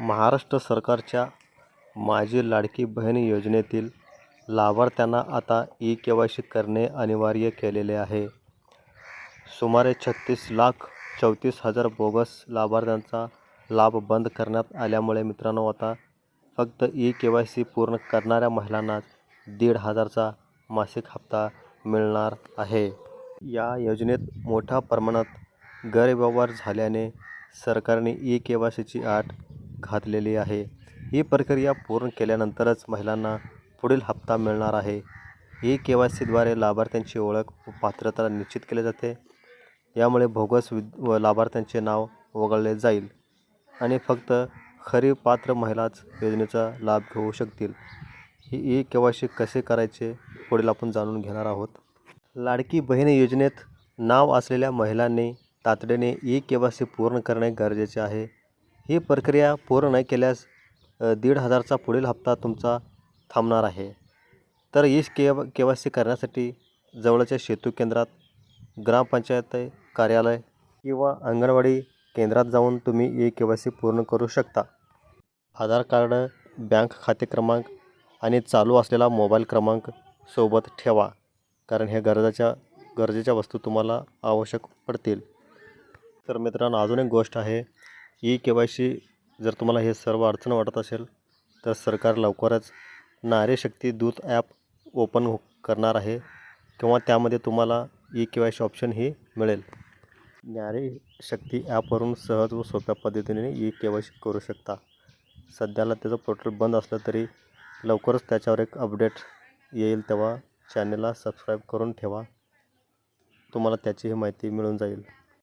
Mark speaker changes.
Speaker 1: महाराष्ट्र सरकारच्या माझी लाडकी बहीण योजनेतील लाभार्थ्यांना आता ई के वाय सी करणे अनिवार्य केलेले आहे. सुमारे छत्तीस लाख चौतीस हजार बोगस लाभार्थ्यांचा लाभ बंद करण्यात आल्यामुळे मित्रांनो आता फक्त ई के वाय सी पूर्ण करणाऱ्या महिलांनाच दीड हजारचा मासिक हप्ता मिळणार आहे. या योजनेत मोठ्या प्रमाणात गैरव्यवहार झाल्याने सरकारने ई के वाय सीची अट घातलेली आहे. ही प्रक्रिया पूर्ण केल्यानंतरच महिलांना पुढील हप्ता मिळणार आहे. ई के वाय सीद्वारे लाभार्थ्यांची ओळख व पात्रता निश्चित केली जाते. यामुळे बोगस विद व लाभार्थ्यांचे नाव वगळले जाईल आणि फक्त खरी पात्र महिलाच योजनेचा लाभ घेऊ शकतील. ही ई के वाय सी कसे करायचे पुढील आपण जाणून घेणार आहोत. लाडकी बहीण योजनेत नाव असलेल्या महिलांनी तातडीने ई के वाय सी पूर्ण करणे गरजेचे आहे. ही प्रक्रिया पूर्ण नाही केल्यास दीड हजारचा पुढील हप्ता तुमचा थांबणार आहे. तर ईस के के वाय सी करण्यासाठी जवळच्या सेतू केंद्रात ग्रामपंचायत कार्यालय किंवा अंगणवाडी केंद्रात जाऊन तुम्ही ई के वाय सी पूर्ण करू शकता. आधार कार्ड बँक खाते क्रमांक आणि चालू असलेला मोबाईल क्रमांक सोबत ठेवा कारण ह्या गरजाच्या गरजेच्या वस्तू तुम्हाला आवश्यक पडतील. तर मित्रांनो अजून एक गोष्ट आहे ई के वाय सी जर तुम्हाला हे सर्व अडचण वाटत असेल तर सरकार लवकरच नारीशक्ती दूत ॲप ओपन हो करणार आहे किंवा त्यामध्ये तुम्हाला ई के वाय सी ऑप्शनही मिळेल. नारी शक्ती ॲपवरून सहज व सोप्या पद्धतीने ई के वाय सी करू शकता. सध्याला त्याचं पोर्टल बंद असलं तरी लवकरच त्याच्यावर एक अपडेट येईल तेव्हा चॅनलला सबस्क्राईब करून ठेवा. तुम्हाला त्याचीही माहिती मिळून जाईल.